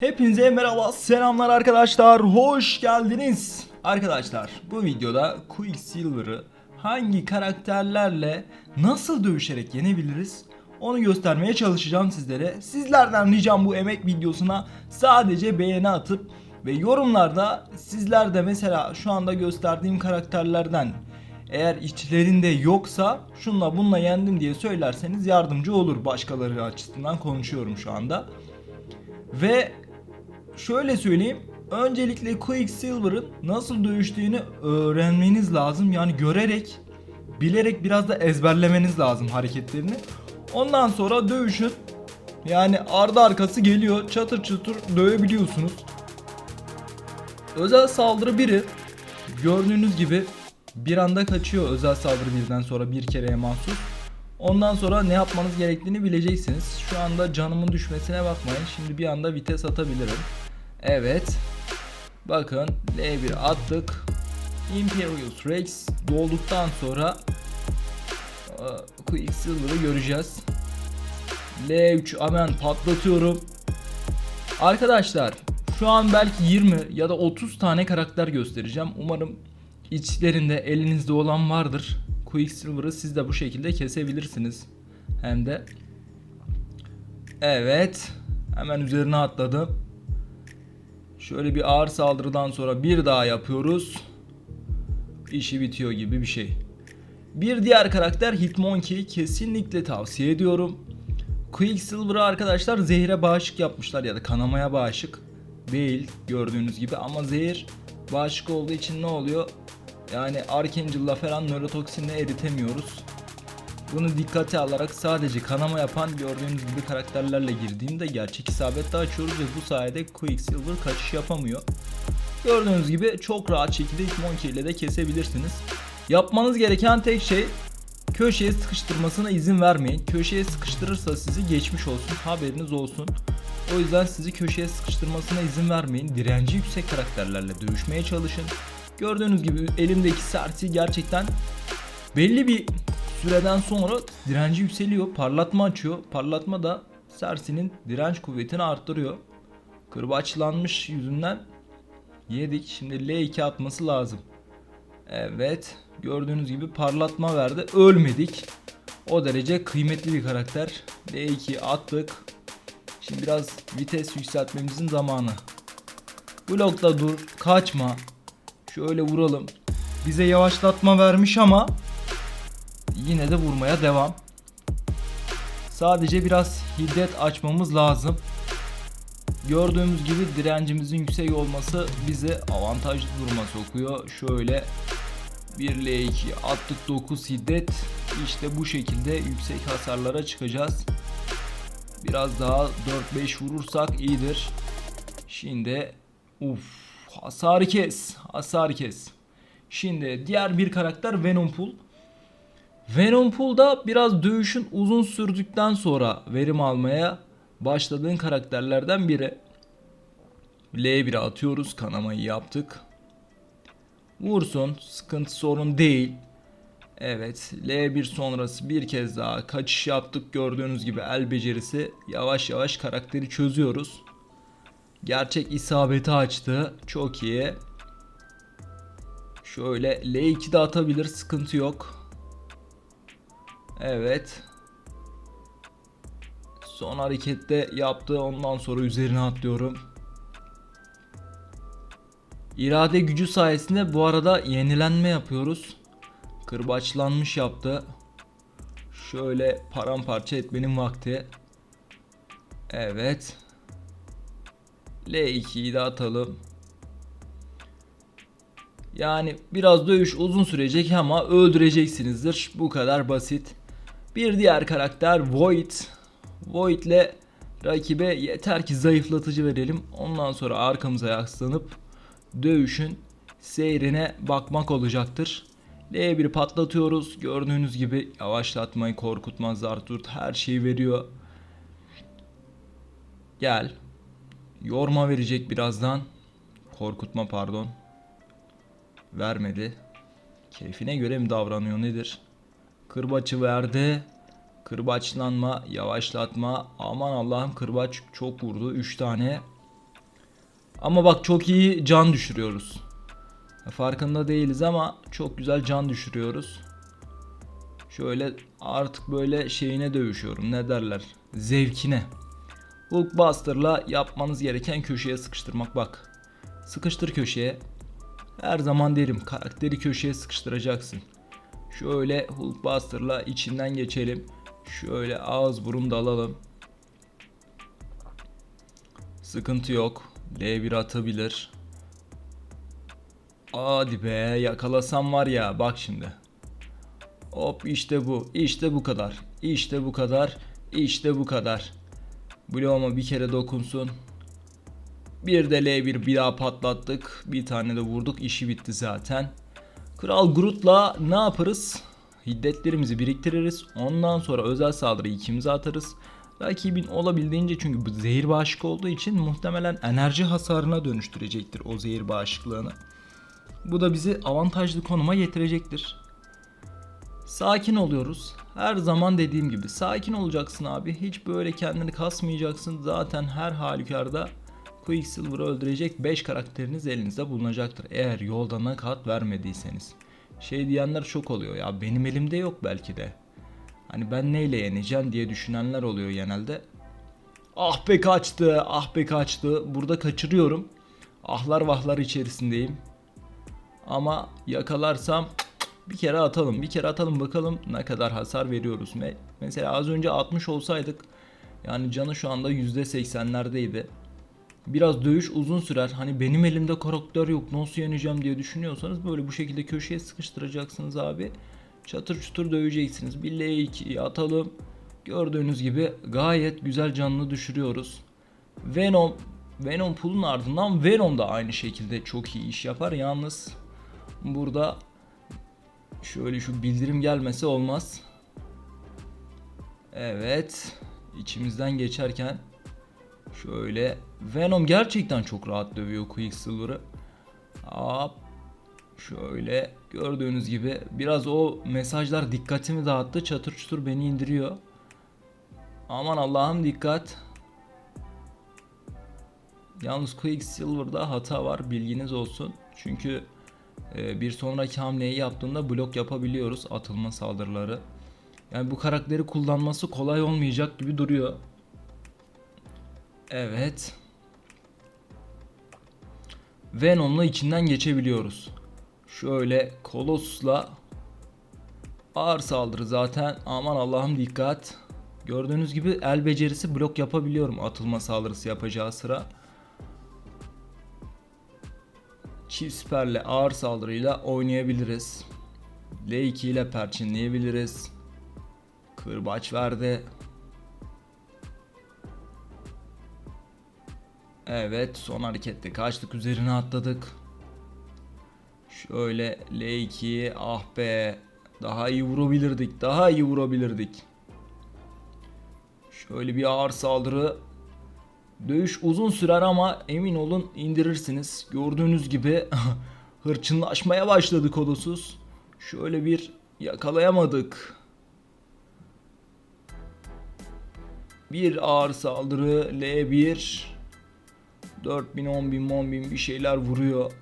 Hepinize merhaba, selamlar arkadaşlar, hoş geldiniz. Arkadaşlar bu videoda Quicksilver'ı hangi karakterlerle nasıl dövüşerek yenebiliriz onu göstermeye çalışacağım sizlere. Sizlerden ricam bu emek videosuna sadece beğeni atıp ve yorumlarda sizler de mesela şu anda gösterdiğim karakterlerden eğer içlerinde yoksa şunla bununla yendim diye söylerseniz yardımcı olur başkaları açısından konuşuyorum şu anda. Ve şöyle söyleyeyim. Öncelikle Quicksilver'ın nasıl dövüştüğünü öğrenmeniz lazım. Yani görerek, bilerek biraz da ezberlemeniz lazım hareketlerini. Ondan sonra dövüşün. Yani ardı arkası geliyor. Çatır çatır dövebiliyorsunuz. Özel saldırı biri gördüğünüz gibi bir anda kaçıyor özel saldırı birden sonra bir kereye mahsus. Ondan sonra ne yapmanız gerektiğini bileceksiniz. Şu anda canımın düşmesine bakmayın. Şimdi bir anda vites atabilirim. Evet. Bakın L1 attık. Imperius Rex dolduktan sonra e, Quicksilver'ı göreceğiz. L3 hemen patlatıyorum. Arkadaşlar şu an belki 20 ya da 30 tane karakter göstereceğim. Umarım içlerinde elinizde olan vardır. Quicksilver'ı siz de bu şekilde kesebilirsiniz. Hem de Evet. Hemen üzerine atladım. Şöyle bir ağır saldırıdan sonra bir daha yapıyoruz. İşi bitiyor gibi bir şey. Bir diğer karakter Hitmonkey kesinlikle tavsiye ediyorum. Quicksilver'ı arkadaşlar zehre bağışık yapmışlar ya da kanamaya bağışık değil gördüğünüz gibi ama zehir bağışık olduğu için ne oluyor? Yani Archangel'la falan nörotoksinle eritemiyoruz. Bunu dikkate alarak sadece kanama yapan gördüğünüz gibi karakterlerle girdiğimde gerçek isabette açıyoruz ve bu sayede Quicksilver kaçış yapamıyor. Gördüğünüz gibi çok rahat şekilde Hitmonkey ile de kesebilirsiniz. Yapmanız gereken tek şey köşeye sıkıştırmasına izin vermeyin. Köşeye sıkıştırırsa sizi geçmiş olsun haberiniz olsun. O yüzden sizi köşeye sıkıştırmasına izin vermeyin. Direnci yüksek karakterlerle dövüşmeye çalışın. Gördüğünüz gibi elimdeki serti gerçekten belli bir süreden sonra direnci yükseliyor. Parlatma açıyor. Parlatma da Cersei'nin direnç kuvvetini arttırıyor. Kırbaçlanmış yüzünden yedik. Şimdi L2 atması lazım. Evet. Gördüğünüz gibi parlatma verdi. Ölmedik. O derece kıymetli bir karakter. L2 attık. Şimdi biraz vites yükseltmemizin zamanı. Blokta dur. Kaçma. Şöyle vuralım. Bize yavaşlatma vermiş ama yine de vurmaya devam. Sadece biraz hiddet açmamız lazım. Gördüğümüz gibi direncimizin yüksek olması bizi avantajlı duruma sokuyor. Şöyle 1 L2 attık 9 hiddet. İşte bu şekilde yüksek hasarlara çıkacağız. Biraz daha 4-5 vurursak iyidir. Şimdi uf hasar kes. Hasar kes. Şimdi diğer bir karakter Venompool. Venompool'da biraz dövüşün uzun sürdükten sonra verim almaya başladığın karakterlerden biri. L1'e atıyoruz. Kanamayı yaptık. Vursun. Sıkıntı sorun değil. Evet. L1 sonrası bir kez daha kaçış yaptık. Gördüğünüz gibi el becerisi. Yavaş yavaş karakteri çözüyoruz. Gerçek isabeti açtı. Çok iyi. Şöyle L2 de atabilir. Sıkıntı yok. Evet. Son harekette yaptı. Ondan sonra üzerine atlıyorum. İrade gücü sayesinde bu arada yenilenme yapıyoruz. Kırbaçlanmış yaptı. Şöyle paramparça etmenin vakti. Evet. L2'yi de atalım. Yani biraz dövüş uzun sürecek ama öldüreceksinizdir. Bu kadar basit. Bir diğer karakter Void. Void ile rakibe yeter ki zayıflatıcı verelim. Ondan sonra arkamıza yaslanıp dövüşün seyrine bakmak olacaktır. L1 patlatıyoruz. Gördüğünüz gibi yavaşlatmayı, korkutma, zarturt her şeyi veriyor. Gel. Yorma verecek birazdan. Korkutma pardon. Vermedi. Keyfine göre mi davranıyor nedir? Kırbaçı verdi. Kırbaçlanma, yavaşlatma. Aman Allah'ım kırbaç çok vurdu. 3 tane. Ama bak çok iyi can düşürüyoruz. Farkında değiliz ama çok güzel can düşürüyoruz. Şöyle artık böyle şeyine dövüşüyorum. Ne derler? Zevkine. Hulkbuster'la yapmanız gereken köşeye sıkıştırmak bak. Sıkıştır köşeye. Her zaman derim karakteri köşeye sıkıştıracaksın. Şöyle Hulkbuster'la içinden geçelim. Şöyle ağız burun dalalım. Sıkıntı yok. L1 atabilir. Hadi be yakalasam var ya bak şimdi. Hop işte bu. İşte bu kadar. İşte bu kadar. İşte bu kadar. Bloğuma bir kere dokunsun. Bir de L1 bir daha patlattık. Bir tane de vurduk. İşi bitti zaten. Kral Groot'la ne yaparız? Hiddetlerimizi biriktiririz. Ondan sonra özel saldırıyı ikimize atarız. Rakibin olabildiğince çünkü bu zehir bağışık olduğu için muhtemelen enerji hasarına dönüştürecektir o zehir bağışıklığını. Bu da bizi avantajlı konuma getirecektir. Sakin oluyoruz. Her zaman dediğim gibi sakin olacaksın abi. Hiç böyle kendini kasmayacaksın. Zaten her halükarda Quicksilver'ı öldürecek 5 karakteriniz elinizde bulunacaktır. Eğer yolda nakat vermediyseniz. Şey diyenler çok oluyor ya benim elimde yok belki de. Hani ben neyle yeneceğim diye düşünenler oluyor genelde. Ah be kaçtı, ah be kaçtı. Burada kaçırıyorum. Ahlar vahlar içerisindeyim. Ama yakalarsam bir kere atalım. Bir kere atalım bakalım ne kadar hasar veriyoruz. Me- Mesela az önce 60 olsaydık yani canı şu anda %80'lerdeydi. Biraz dövüş uzun sürer. Hani benim elimde karakter yok nasıl yeneceğim diye düşünüyorsanız böyle bu şekilde köşeye sıkıştıracaksınız abi. Çatır çutur döveceksiniz. Bir L2'yi atalım. Gördüğünüz gibi gayet güzel canını düşürüyoruz. Venom Venom pulun ardından Venom da aynı şekilde çok iyi iş yapar. Yalnız burada şöyle şu bildirim gelmesi olmaz. Evet. içimizden geçerken şöyle Venom gerçekten çok rahat dövüyor Quicksilver'ı. Hop. Şöyle gördüğünüz gibi biraz o mesajlar dikkatimi dağıttı. Çatır çutur beni indiriyor. Aman Allah'ım dikkat. Yalnız Quicksilver'da hata var bilginiz olsun. Çünkü e, bir sonraki hamleyi yaptığında blok yapabiliyoruz atılma saldırıları. Yani bu karakteri kullanması kolay olmayacak gibi duruyor. Evet. Venom'la içinden geçebiliyoruz. Şöyle Colossus'la ağır saldırı zaten. Aman Allah'ım dikkat. Gördüğünüz gibi el becerisi blok yapabiliyorum atılma saldırısı yapacağı sıra. Çift siperle ağır saldırıyla oynayabiliriz. L2 ile perçinleyebiliriz. Kırbaç verdi. Evet son harekette kaçtık üzerine atladık. Şöyle L2 ah be daha iyi vurabilirdik daha iyi vurabilirdik. Şöyle bir ağır saldırı. Dövüş uzun sürer ama emin olun indirirsiniz. Gördüğünüz gibi hırçınlaşmaya başladı Kolossus. Şöyle bir yakalayamadık. Bir ağır saldırı L1 4000 10000 10000 bir şeyler vuruyor.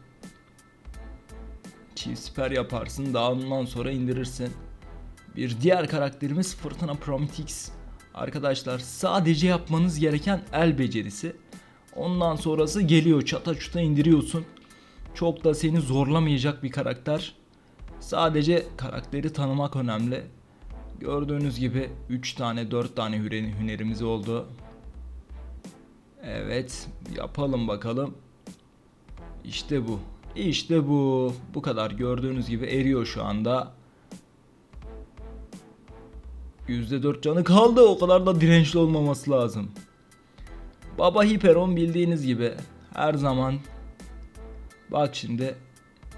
Çift siper yaparsın daha ondan sonra indirirsin. Bir diğer karakterimiz Fırtına Prometheus. Arkadaşlar sadece yapmanız gereken el becerisi. Ondan sonrası geliyor çata çuta indiriyorsun. Çok da seni zorlamayacak bir karakter. Sadece karakteri tanımak önemli. Gördüğünüz gibi 3 tane 4 tane hüne- hünerimiz oldu. Evet yapalım bakalım. İşte bu. İşte bu. Bu kadar gördüğünüz gibi eriyor şu anda. %4 canı kaldı. O kadar da dirençli olmaması lazım. Baba Hiperon bildiğiniz gibi her zaman bak şimdi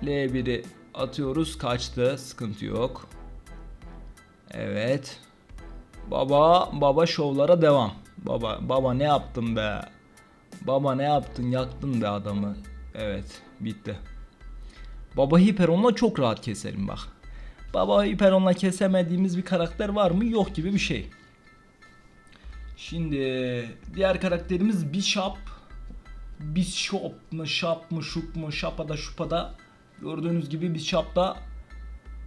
L1'i atıyoruz. Kaçtı. Sıkıntı yok. Evet. Baba baba şovlara devam. Baba baba ne yaptın be? Baba ne yaptın? Yaktın be adamı. Evet, bitti. Baba Hiperon'la çok rahat keselim bak. Baba Hiperon'la kesemediğimiz bir karakter var mı? Yok gibi bir şey. Şimdi diğer karakterimiz Bishop. biz şop mu şap mı şup mu şapada şupada gördüğünüz gibi biz şapta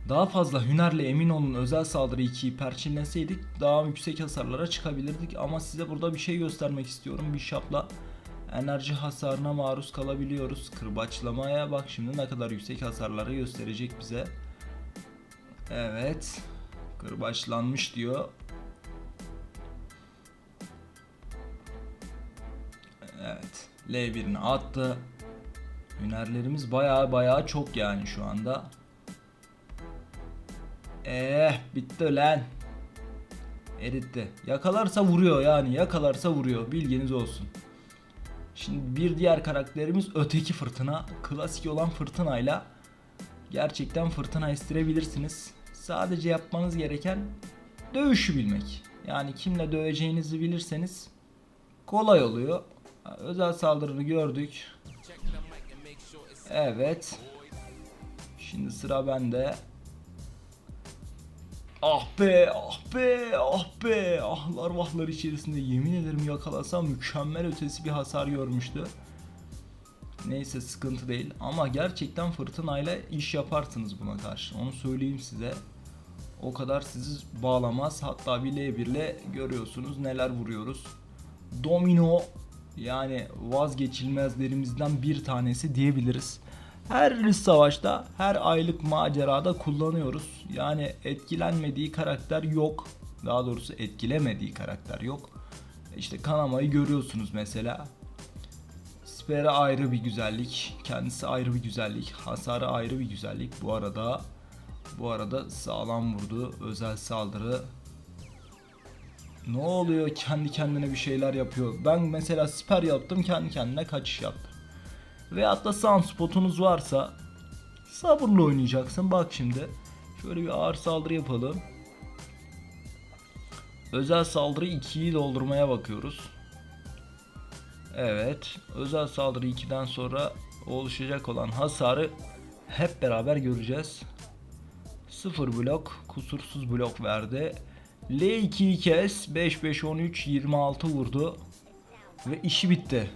daha fazla hünerle emin olun özel saldırı 2'yi perçinleseydik daha yüksek hasarlara çıkabilirdik ama size burada bir şey göstermek istiyorum. Bir şapla enerji hasarına maruz kalabiliyoruz. Kırbaçlamaya bak şimdi ne kadar yüksek hasarları gösterecek bize. Evet. Kırbaçlanmış diyor. Evet. L1'ini attı. Hünerlerimiz baya baya çok yani şu anda. Eh bitti lan. Eritti. Yakalarsa vuruyor yani yakalarsa vuruyor bilginiz olsun. Şimdi bir diğer karakterimiz öteki fırtına. Klasik olan fırtınayla gerçekten fırtına estirebilirsiniz. Sadece yapmanız gereken dövüşü bilmek. Yani kimle döveceğinizi bilirseniz kolay oluyor. Özel saldırını gördük. Evet. Şimdi sıra bende. Ah be, ah be, ah be. Ahlar vahlar içerisinde yemin ederim yakalasam mükemmel ötesi bir hasar görmüştü. Neyse sıkıntı değil ama gerçekten fırtınayla iş yaparsınız buna karşı. Onu söyleyeyim size. O kadar sizi bağlamaz. Hatta bir L1 ile görüyorsunuz neler vuruyoruz. Domino yani vazgeçilmezlerimizden bir tanesi diyebiliriz. Her savaşta, her aylık macerada kullanıyoruz. Yani etkilenmediği karakter yok. Daha doğrusu etkilemediği karakter yok. İşte kanamayı görüyorsunuz mesela. Spere ayrı bir güzellik, kendisi ayrı bir güzellik, hasarı ayrı bir güzellik. Bu arada bu arada sağlam vurdu. Özel saldırı. Ne oluyor? Kendi kendine bir şeyler yapıyor. Ben mesela siper yaptım, kendi kendine kaçış yaptı. Veyahut da sunspotunuz varsa sabırla oynayacaksın. Bak şimdi. Şöyle bir ağır saldırı yapalım. Özel saldırı 2'yi doldurmaya bakıyoruz. Evet. Özel saldırı 2'den sonra oluşacak olan hasarı hep beraber göreceğiz. 0 blok, kusursuz blok verdi. L2'yi kes, 5 5 13 26 vurdu ve işi bitti.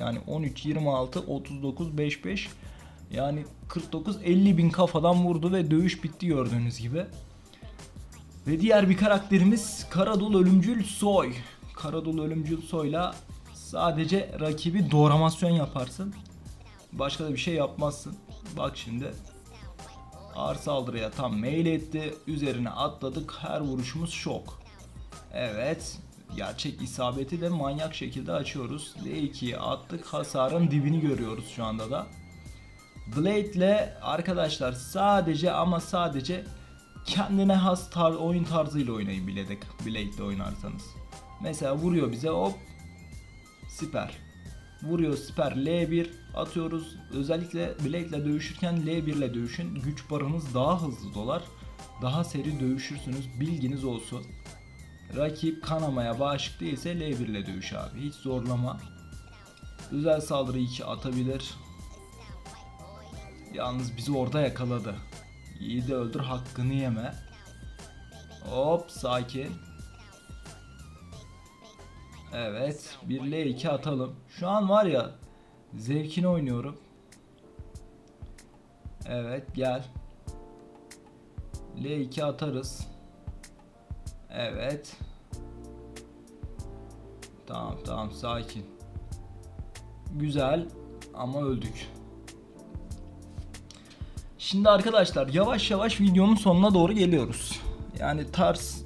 Yani 13 26 39 5 5 yani 49 50 bin kafadan vurdu ve dövüş bitti gördüğünüz gibi. Ve diğer bir karakterimiz Karadul Ölümcül Soy. Karadul Ölümcül Soy'la sadece rakibi doğramasyon yaparsın. Başka da bir şey yapmazsın. Bak şimdi Ağır saldırıya tam mail etti. Üzerine atladık. Her vuruşumuz şok. Evet. Gerçek isabeti de manyak şekilde açıyoruz. L2'yi attık. Hasarın dibini görüyoruz şu anda da. Blade ile arkadaşlar sadece ama sadece kendine has tar oyun tarzıyla oynayın Blade, ile oynarsanız. Mesela vuruyor bize hop siper. Vuruyor siper L1 atıyoruz. Özellikle Blade ile dövüşürken L1 ile dövüşün. Güç barınız daha hızlı dolar. Daha seri dövüşürsünüz. Bilginiz olsun. Rakip kanamaya bağışık değilse L1 ile dövüş abi. Hiç zorlama. Özel saldırı 2 atabilir. Yalnız bizi orada yakaladı. İyi de öldür hakkını yeme. Hop sakin. Evet. Bir L2 atalım. Şu an var ya zevkini oynuyorum. Evet gel. L2 atarız. Evet. Tamam tamam sakin. Güzel ama öldük. Şimdi arkadaşlar yavaş yavaş videonun sonuna doğru geliyoruz. Yani tarz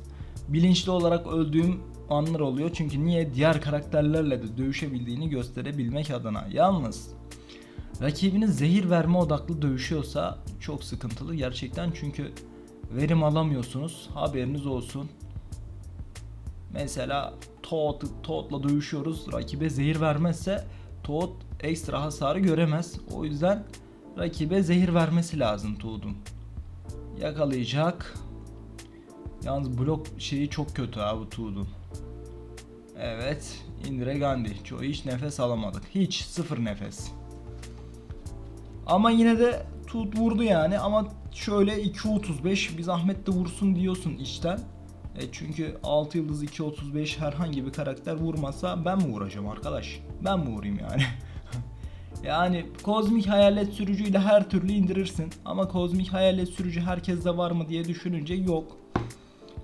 bilinçli olarak öldüğüm anlar oluyor. Çünkü niye diğer karakterlerle de dövüşebildiğini gösterebilmek adına. Yalnız rakibiniz zehir verme odaklı dövüşüyorsa çok sıkıntılı gerçekten çünkü verim alamıyorsunuz. Haberiniz olsun. Mesela Toad, Toad'la dövüşüyoruz. Rakibe zehir vermezse Toad ekstra hasarı göremez. O yüzden rakibe zehir vermesi lazım Toad'un. Yakalayacak. Yalnız blok şeyi çok kötü abi Toad'un. Evet. Indire Gandhi. Çoğu hiç nefes alamadık. Hiç. Sıfır nefes. Ama yine de tut vurdu yani. Ama şöyle 2.35 bir zahmet de vursun diyorsun içten. E çünkü 6 yıldız 2.35 herhangi bir karakter vurmasa ben mi vuracağım arkadaş? Ben mi vurayım yani? Yani kozmik hayalet sürücüyle her türlü indirirsin. Ama kozmik hayalet sürücü herkeste var mı diye düşününce yok.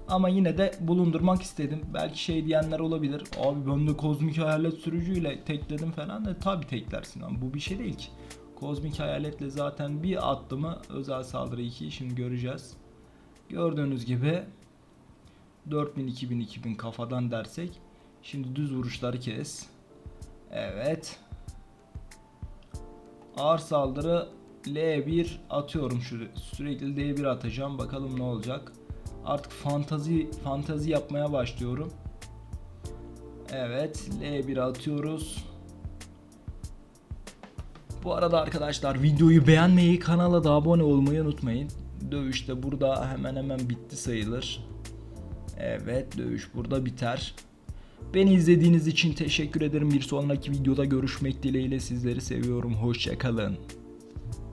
Ama yine de bulundurmak istedim. Belki şey diyenler olabilir. Abi ben de kozmik hayalet sürücüyle tekledim falan da tabi teklersin ama bu bir şey değil ki. Kozmik hayaletle zaten bir attı mı özel saldırı 2 şimdi göreceğiz. Gördüğünüz gibi 4000 2000 2000 kafadan dersek şimdi düz vuruşları kes. Evet. Ağır saldırı L1 atıyorum şu sürekli D1 atacağım bakalım ne olacak. Artık fantazi fantazi yapmaya başlıyorum. Evet L1 atıyoruz. Bu arada arkadaşlar videoyu beğenmeyi, kanala da abone olmayı unutmayın. Dövüş de burada hemen hemen bitti sayılır. Evet dövüş burada biter. Beni izlediğiniz için teşekkür ederim. Bir sonraki videoda görüşmek dileğiyle sizleri seviyorum. Hoşçakalın.